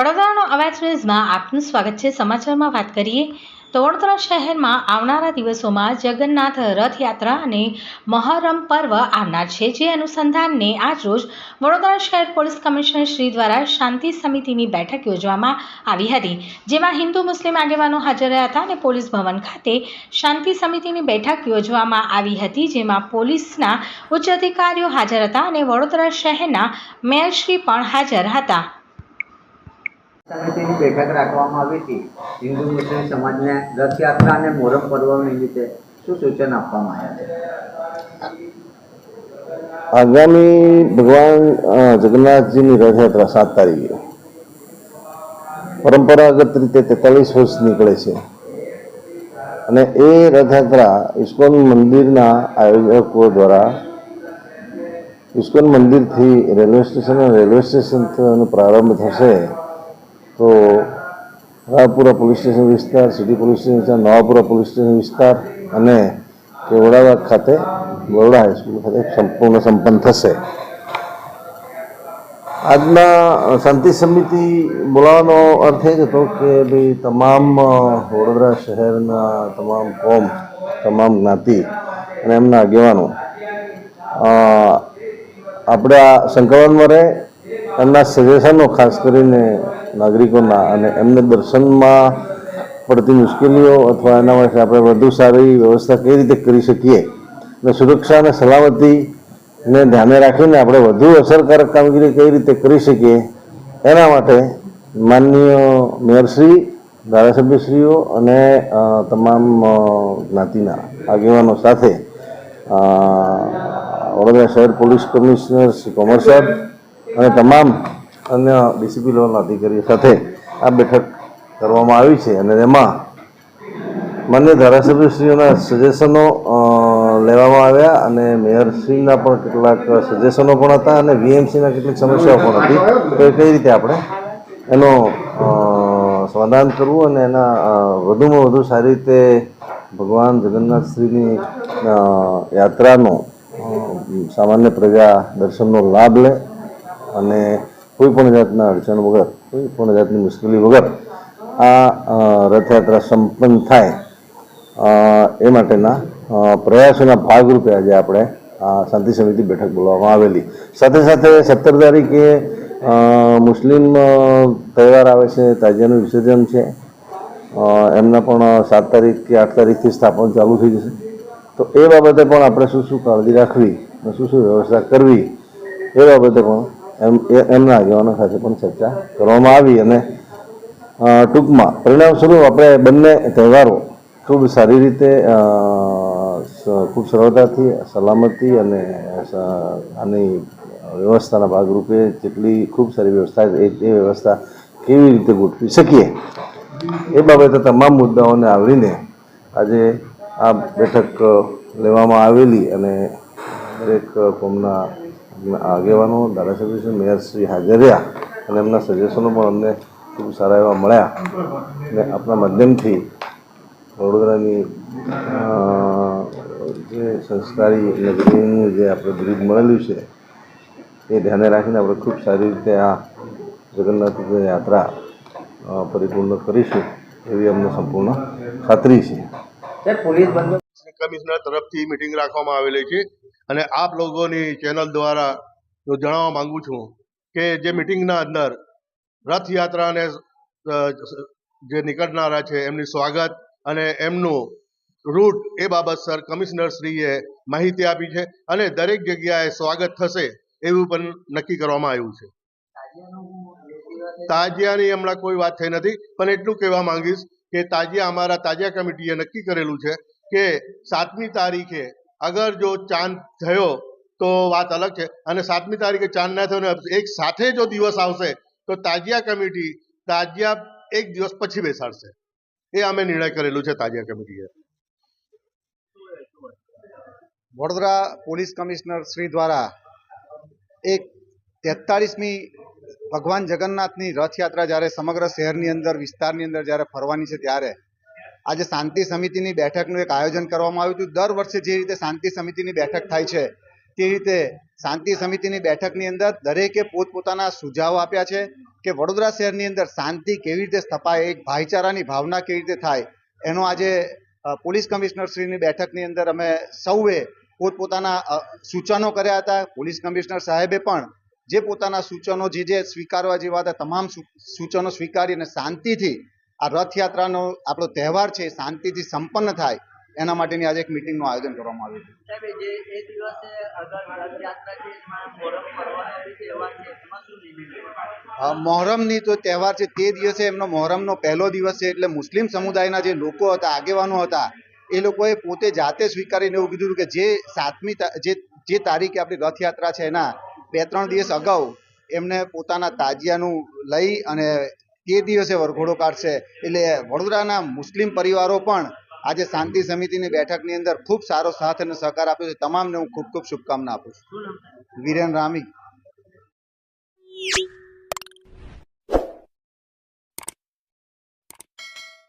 વડોદરાનો અવાજ ન્યૂઝમાં આપનું સ્વાગત છે. સમાચારમાં વાત કરીએ તો વડોદરા શહેરમાં આવનારા દિવસોમાં જગન્નાથ રથયાત્રા અને મહરમ પર્વ આવનાર છે. જે અનુસંધાનને આજરોજ વડોદરા શહેર પોલીસ કમિશનર શ્રી દ્વારા શાંતિ સમિતિની બેઠક યોજવામાં આવી હતી, જેમાં હિન્દુ મુસ્લિમ આગેવાનો હાજર રહ્યા હતા અને પોલીસ ભવન ખાતે શાંતિ સમિતિની બેઠક યોજવામાં આવી હતી, જેમાં પોલીસના ઉચ્ચ અધિકારીઓ હાજર હતા અને વડોદરા શહેરના મેયરશ્રી પણ હાજર હતા. સમિતિની બેઠક રાખવામાં આવી હતી. હિન્દુ મુસ્લિમ સમાજને રથયાત્રા અને મોહરમ પર્વ નિમિત્તે શું સૂચન આપવામાં આવ્યા છે? આગામી ભગવાન જગન્નાથજીની રથયાત્રા સાત તારીખે. પરંપરાગત રીતે તેતાલીસ વર્ષ નીકળે છે. અને એ રથયાત્રા ઇસ્કોન મંદિરના આયોજકો દ્વારા ઇસ્કોન મંદિરથી રેલવે સ્ટેશન રેલવે સ્ટેશનનો પ્રારંભ થશે. તો રાવપુરા પોલીસ સ્ટેશન વિસ્તાર, city police station Navapura police station વિસ્તાર અને કેવડાવાગ ખાતે બરોડા હાઈસ્કૂલ ખાતે સંપૂર્ણ સંપન્ન થશે. આજના શાંતિ સમિતિ બોલાવવાનો અર્થ એ જ હતો કે ભાઈ તમામ વડોદરા શહેરના તમામ કોમ, તમામ જ્ઞાતિ અને એમના આગેવાનો આપણે આ સંકલનમાં રહે. એમના સજેશનો ખાસ કરીને નાગરિકોના અને એમને દર્શનમાં પડતી મુશ્કેલીઓ અથવા એના માટે આપણે વધુ સારી વ્યવસ્થા કઈ રીતે કરી શકીએ અને સુરક્ષા અને સલામતીને ધ્યાને રાખીને આપણે વધુ અસરકારક કામગીરી કઈ રીતે કરી શકીએ એના માટે માનનીય મેયરશ્રી, ધારાસભ્યશ્રીઓ અને તમામ જ્ઞાતિના આગેવાનો સાથે વડોદરા શહેર પોલીસ કમિશનર શ્રી કોમર સાહેબ અને તમામ અન્ય ડીસીપી લેવલના અધિકારીઓ સાથે આ બેઠક કરવામાં આવી છે અને એમાં માન્ય ધારાસભ્યશ્રીઓના સજેશનો લેવામાં આવ્યા અને મેયરશ્રીના પણ કેટલાક સજેશનો પણ હતા અને વીએમસીના કેટલીક સમસ્યાઓ પણ હતી. તો એ કઈ રીતે આપણે એનો સમાધાન કરવું અને એના વધુમાં વધુ સારી રીતે ભગવાન જગન્નાથશ્રીની યાત્રાનો સામાન્ય પ્રજા દર્શનનો લાભ લે અને કોઈ પણ જાતના અડચણ વગર, કોઈ પણ જાતની મુશ્કેલી વગર આ રથયાત્રા સંપન્ન થાય. એ માટેના પ્રયાસોના ભાગરૂપે આજે આપણે આ શાંતિ સમિતિ બેઠક બોલાવવામાં આવેલી. સાથે સાથે સત્તર તારીખે મુસ્લિમ તહેવાર આવે છે, તાજિયાનું વિસર્જન છે. એમના પણ સાત તારીખ કે આઠ તારીખથી સ્થાપન ચાલુ થઈ જશે. તો એ બાબતે પણ આપણે શું શું કાળજી રાખવી શું શું વ્યવસ્થા કરવી એ બાબતે પણ એમ એમના આગેવાનો સાથે પણ ચર્ચા કરવામાં આવી અને ટૂંકમાં પરિણામ સ્વરૂપ આપણે બંને તહેવારો ખૂબ સારી રીતે ખૂબ સરળતાથી, સલામતી અને આની વ્યવસ્થાના ભાગરૂપે જેટલી ખૂબ સારી વ્યવસ્થા એ વ્યવસ્થા કેવી રીતે ગોઠવી શકીએ? એ બાબતે તમામ મુદ્દાઓને આવરીને આજે આ બેઠક લેવામાં આવેલી અને દરેક કોમના આગેવાનો, ધારાસભ્ય મેયરશ્રી હાજર રહ્યા અને એમના સજેશનો પણ અમને ખૂબ સારા એવા મળ્યા. અને આપણા માધ્યમથી વડોદરાની જે સંસ્કારી નગરીનું જે આપણે બ્રિજ મળેલું છે, એ ધ્યાને રાખીને આપણે ખૂબ સારી રીતે આ જગન્નાથની યાત્રા પરિપૂર્ણ કરીશું એવી અમને સંપૂર્ણ ખાતરી છે. પોલીસ બંદોબસ્ત કમિશનર તરફથી મિટિંગ રાખવામાં આવેલી છે. અને આપ લોકોની ચેનલ દ્વારા હું જણાવવા માંગુ છું કે જે મિટિંગના અંદર રથયાત્રાને જે નીકળનારા છે એમની સ્વાગત અને એમનું રૂટ એ બાબત સર કમિશનરશ્રીએ માહિતી આપી છે અને દરેક જગ્યાએ સ્વાગત થશે એવું પણ નક્કી કરવામાં આવ્યું છે. તાજિયાની હમણાં કોઈ વાત થઈ નથી, પણ એટલું કહેવા માંગીશ કે તાજિયા અમારા તાજિયા કમિટીએ નક્કી કરેલું છે કે સાતમી તારીખે અગર જો ચાંદ થયો તો વાત અલગ છે. અને સાતમી તારીખે ચાંદ ના થયો એક સાથે જો દિવસ આવશે તો તાજિયા કમિટી તાજિયા એક દિવસ પછી બેસાડશે. એ અમે નિર્ણય કરેલું છે તાજિયા કમિટીએ. વડોદરા પોલીસ કમિશનર શ્રી દ્વારા એક તેતાળીસમી ભગવાન જગન્નાથની રથયાત્રા જ્યારે સમગ્ર શહેરની અંદર વિસ્તારની અંદર જ્યારે ફરવાની છે ત્યારે આજે શાંતિ સમિતિની બેઠકનું એક આયોજન કરવામાં આવ્યું હતું. દર વર્ષે જે રીતે શાંતિ સમિતિની બેઠક થાય છે, તે રીતે શાંતિ સમિતિની બેઠકની અંદર દરેકે પોતપોતાના સુઝાવ આપ્યા છે કે વડોદરા શહેરની અંદર શાંતિ કેવી રીતે સ્થપાય, એક ભાઈચારાની ભાવના કેવી રીતે થાય, એનો આજે પોલીસ કમિશનર શ્રીની બેઠકની અંદર અમે સૌએ પોતપોતાના સૂચનો કર્યા હતા. પોલીસ કમિશનર સાહેબે પણ જે પોતાના સૂચનો જે જે સ્વીકારવા જેવા હતા, તમામ સૂચનો સ્વીકારી અને શાંતિથી આ રથયાત્રાનો આપણો તહેવાર છે શાંતિથી સંપન્ન થાય એના માટેની આજે એક મિટિંગનું આયોજન કરવામાં આવ્યું મોહરમની તો તહેવાર છે તે દિવસે એમનો મોહરમનો પહેલો દિવસ છે એટલે મુસ્લિમ સમુદાયના જે લોકો હતા આગેવાનો હતા એ લોકોએ પોતે જાતે સ્વીકારીને એવું કીધું કે જે સાતમી જે જે તારીખે આપણી રથયાત્રા છે એના બે ત્રણ દિવસ અગાઉ એમને પોતાના તાજિયાનું લઈ અને તે દિવસે વરઘોડો કાઢશે. એટલે વડોદરાના મુસ્લિમ પરિવારો પણ આજે શાંતિ સમિતિની બેઠકની અંદર ખૂબ સારો સાથ અને સહકાર આપ્યો છે. તમામને હું ખૂબ ખૂબ શુભકામના આપું છું. વિરેન રામી.